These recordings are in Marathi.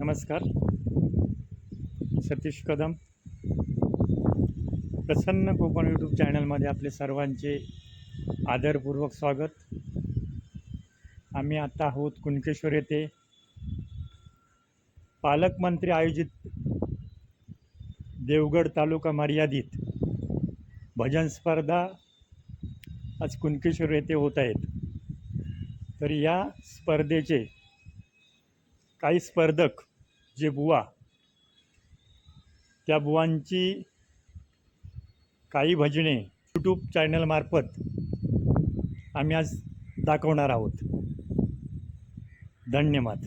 नमस्कार. सतीश कदम. प्रसन्न कोकण यूट्यूब चॅनलमध्ये आपले सर्वांचे आदरपूर्वक स्वागत. आम्ही आता आहोत कुणकेश्वर येथे. पालकमंत्री आयोजित देवगड तालुका मर्यादित भजन स्पर्धा आज कुणकेश्वर येथे होत आहेत. तर या स्पर्धेचे काही स्पर्धक जे बुवा त्या बुवांची काही भजने यूट्यूब चॅनलमार्फत आम्ही आज दाखवणार आहोत. धन्यवाद.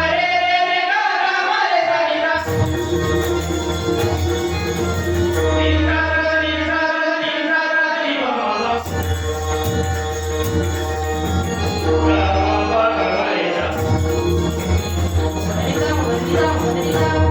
Hallelujah.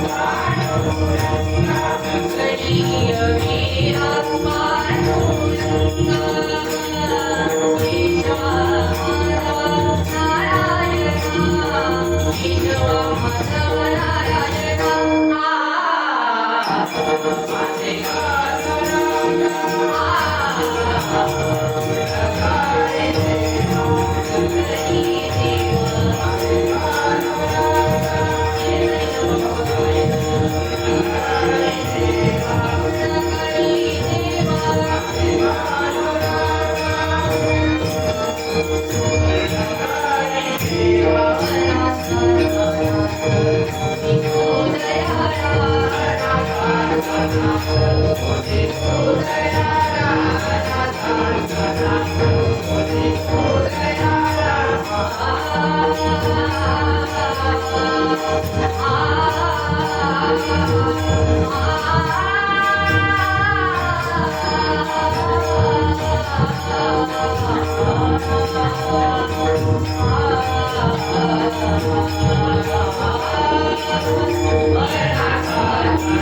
Thank you.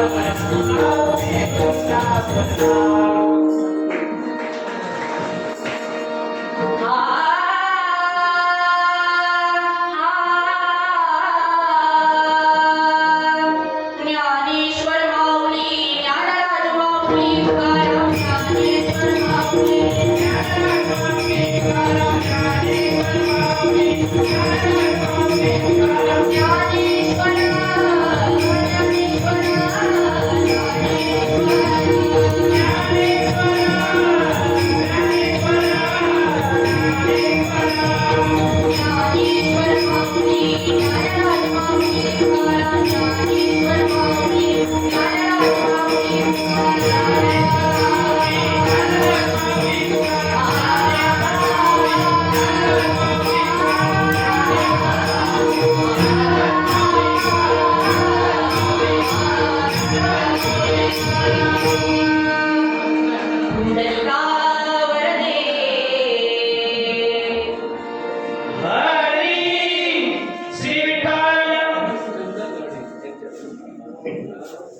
stars, when it's cold, it goes stars, when it's cold.